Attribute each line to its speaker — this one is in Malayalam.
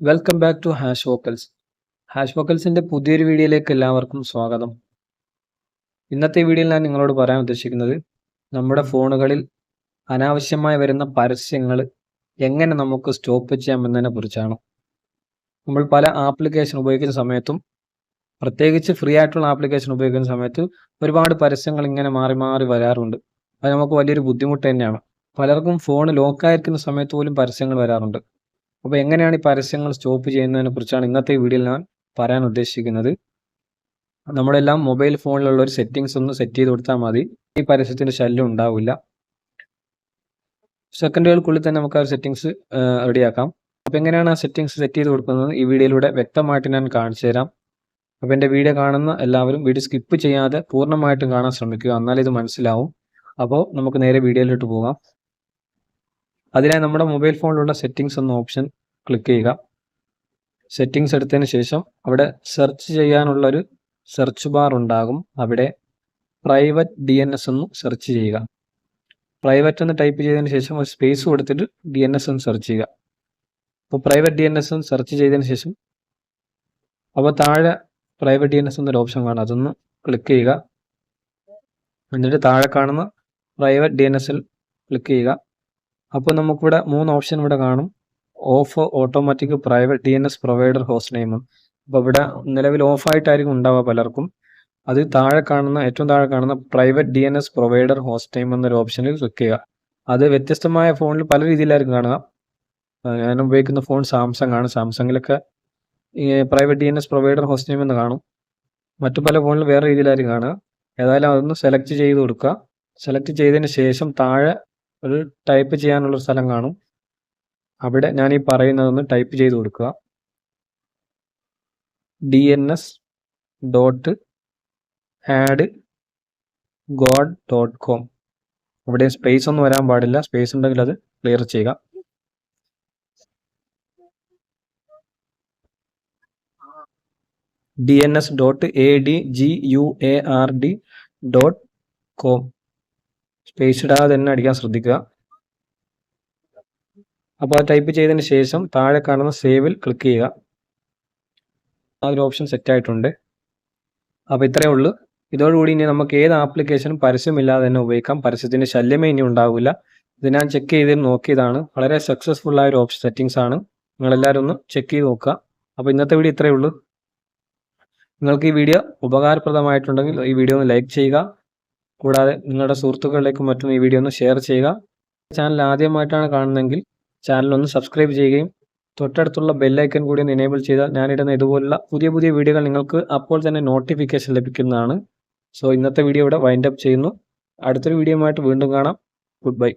Speaker 1: Welcome back to hash vocals hash വോക്കൽസിന്റെ പുതിയൊരു വീഡിയോയിലേക്ക് എല്ലാവർക്കും സ്വാഗതം. ഇന്നത്തെ വീഡിയോയിൽ ഞാൻ നിങ്ങളോട് പറയാൻ ഉദ്ദേശിക്കുന്നത് നമ്മുടെ ഫോണുകളിൽ അനാവശ്യമായി വരുന്ന പരസ്യങ്ങൾ എങ്ങനെ നമുക്ക് സ്റ്റോപ്പ് ചെയ്യാമെന്നതിനെ കുറിച്ചാണ്. നമ്മൾ പല ആപ്ലിക്കേഷൻ ഉപയോഗിക്കുന്ന സമയത്തും പ്രത്യേകിച്ച് ഫ്രീ ആയിട്ടുള്ള ആപ്ലിക്കേഷൻ ഉപയോഗിക്കുന്ന സമയത്ത് ഒരുപാട് പരസ്യങ്ങൾ ഇങ്ങനെ മാറി മാറി വരാറുണ്ട്. അത് നമുക്ക് വലിയൊരു ബുദ്ധിമുട്ട് തന്നെയാണ്. പലർക്കും ഫോൺ ലോക്കായിരിക്കുന്ന സമയത്ത് പോലും പരസ്യങ്ങൾ വരാറുണ്ട്. അപ്പോൾ എങ്ങനെയാണ് ഈ പരസ്യങ്ങൾ സ്റ്റോപ്പ് ചെയ്യുന്നതിനെ കുറിച്ചാണ് ഇന്നത്തെ വീഡിയോയിൽ ഞാൻ പറയാൻ ഉദ്ദേശിക്കുന്നത്. നമ്മളെല്ലാം മൊബൈൽ ഫോണിലുള്ള ഒരു സെറ്റിങ്സ് ഒന്ന് സെറ്റ് ചെയ്ത് കൊടുത്താൽ മതി. ഈ പരസ്യത്തിന്റെ ശല്യം ഉണ്ടാവില്ല. സെക്കൻഡുകൾക്കുള്ളിൽ തന്നെ നമുക്ക് ആ സെറ്റിങ്സ് റെഡിയാക്കാം. അപ്പോൾ എങ്ങനെയാണ് ആ സെറ്റിങ്സ് സെറ്റ് ചെയ്ത് കൊടുക്കുന്നത്? ഈ വീഡിയോയിലൂടെ വ്യക്തമായിട്ട് ഞാൻ കാണിച്ചു തരാം. അപ്പോൾ എന്റെ വീഡിയോ കാണുന്ന എല്ലാവരും വീഡിയോ സ്കിപ്പ് ചെയ്യാതെ പൂർണമായിട്ടും കാണാൻ ശ്രമിക്കുക. എന്നാലേ ഇത് മനസ്സിലാവും. അപ്പോൾ നമുക്ക് നേരെ വീഡിയോയിലോട്ട് പോകാം. അതിനായി നമ്മുടെ മൊബൈൽ ഫോണിലുള്ള സെറ്റിങ്സ് എന്ന ഓപ്ഷൻ ക്ലിക്ക് ചെയ്യുക. സെറ്റിങ്സ് എടുത്തതിന് ശേഷം അവിടെ സെർച്ച് ചെയ്യാനുള്ള ഒരു സെർച്ച് ബാർ ഉണ്ടാകും. അവിടെ പ്രൈവറ്റ് ഡി എൻ എസ് എന്ന് സെർച്ച് ചെയ്യുക. പ്രൈവറ്റ് എന്ന് ടൈപ്പ് ചെയ്തതിന് ശേഷം ഒരു സ്പേസ് കൊടുത്തിട്ട് ഡി എൻ എസ് എന്ന് സെർച്ച് ചെയ്യുക. അപ്പോൾ പ്രൈവറ്റ് ഡി എൻ എസ് എന്ന് സെർച്ച് ചെയ്തതിന് ശേഷം അപ്പോൾ താഴെ പ്രൈവറ്റ് ഡി എൻ എസ് എന്നൊരു ഓപ്ഷൻ കാണാം. അതൊന്ന് ക്ലിക്ക് ചെയ്യുക. എന്നിട്ട് താഴെ കാണുന്ന പ്രൈവറ്റ് ഡി എൻ എസിൽ ക്ലിക്ക് ചെയ്യുക. അപ്പോൾ നമുക്കിവിടെ മൂന്ന് ഓപ്ഷൻ ഇവിടെ കാണും. Off automatic private D N S provider host നെയിമും അപ്പോൾ ഇവിടെ നിലവിൽ ഓഫായിട്ടായിരിക്കും ഉണ്ടാവുക പലർക്കും. അത് താഴെ കാണുന്ന ഏറ്റവും താഴെ കാണുന്ന private D N S provider host name എന്നൊരു ഓപ്ഷനിൽ ക്ലിക്ക് ചെയ്യുക. അത് വ്യത്യസ്തമായ ഫോണിൽ പല രീതിയിലായിരിക്കും കാണുക. ഞാൻ ഉപയോഗിക്കുന്ന ഫോൺ സാംസങ് ആണ്. സാംസങ്ങിലൊക്കെ private D N S provider host name എന്ന് കാണും. മറ്റു പല ഫോണിൽ വേറെ രീതിയിലായിരിക്കും കാണുക. ഏതായാലും അതൊന്ന് സെലക്ട് ചെയ്ത് കൊടുക്കുക. സെലക്ട് ചെയ്തതിന് ശേഷം താഴെ ഒരു ടൈപ്പ് ചെയ്യാനുള്ള സ്ഥലം കാണും. അവിടെ ഞാൻ ഈ പറയുന്നതൊന്ന് ടൈപ്പ് ചെയ്ത് കൊടുക്കുക. D N S dot AdGuard dot com ഇവിടെ സ്പേസ് ഒന്നും വരാൻ പാടില്ല. സ്പേസ് ഉണ്ടെങ്കിൽ അത് ക്ലിയർ ചെയ്യുക. D N S dot A D G U A R D dot com space ഇടാതെ തന്നെ അടിക്കാൻ ശ്രദ്ധിക്കുക. അപ്പോൾ അത് ടൈപ്പ് ചെയ്തതിന് ശേഷം താഴെ കാണുന്ന സേവിൽ ക്ലിക്ക് ചെയ്യുക. ആ ഒരു ഓപ്ഷൻ സെറ്റ് ആയിട്ടുണ്ട്. അപ്പോൾ ഇത്രയേ ഉള്ളൂ. ഇതോടുകൂടി ഇനി നമുക്ക് ഏത് ആപ്ലിക്കേഷനും പരസ്യമില്ലാതെ തന്നെ ഉപയോഗിക്കാം. പരസ്യത്തിന്റെ ശല്യമേ ഇനി ഉണ്ടാവില്ല. ഇത് ഞാൻ ചെക്ക് ചെയ്ത് നോക്കിയതാണ്. വളരെ സക്സസ്ഫുൾ ആയ ഒരു ഓപ്ഷൻ സെറ്റിങ്സ് ആണ്. നിങ്ങളെല്ലാവരും ഒന്ന് ചെക്ക് ചെയ്ത് നോക്കുക. അപ്പോൾ ഇന്നത്തെ വീഡിയോ ഇത്രയേ ഉള്ളൂ. നിങ്ങൾക്ക് ഈ വീഡിയോ ഉപകാരപ്രദമായിട്ടുണ്ടെങ്കിൽ ഈ വീഡിയോ ഒന്ന് ലൈക്ക് ചെയ്യുക. കൂടാതെ നിങ്ങളുടെ സുഹൃത്തുക്കളിലേക്കും മറ്റും ഈ വീഡിയോ ഒന്ന് ഷെയർ ചെയ്യുക. ചാനൽ ആദ്യമായിട്ടാണ് കാണുന്നതെങ്കിൽ ചാനൽ ഒന്ന് സബ്സ്ക്രൈബ് ചെയ്യുകയും തൊട്ടടുത്തുള്ള ബെല്ലൈക്കൻ കൂടി ഒന്ന് എനേബിൾ ചെയ്താൽ ഞാനിടുന്ന ഇതുപോലുള്ള പുതിയ പുതിയ വീഡിയോകൾ നിങ്ങൾക്ക് അപ്പോൾ തന്നെ നോട്ടിഫിക്കേഷൻ ലഭിക്കുന്നതാണ്. സോ ഇന്നത്തെ വീഡിയോ ഇവിടെ വൈൻഡപ്പ് ചെയ്യുന്നു. അടുത്തൊരു വീഡിയോ വീണ്ടും കാണാം. Good bye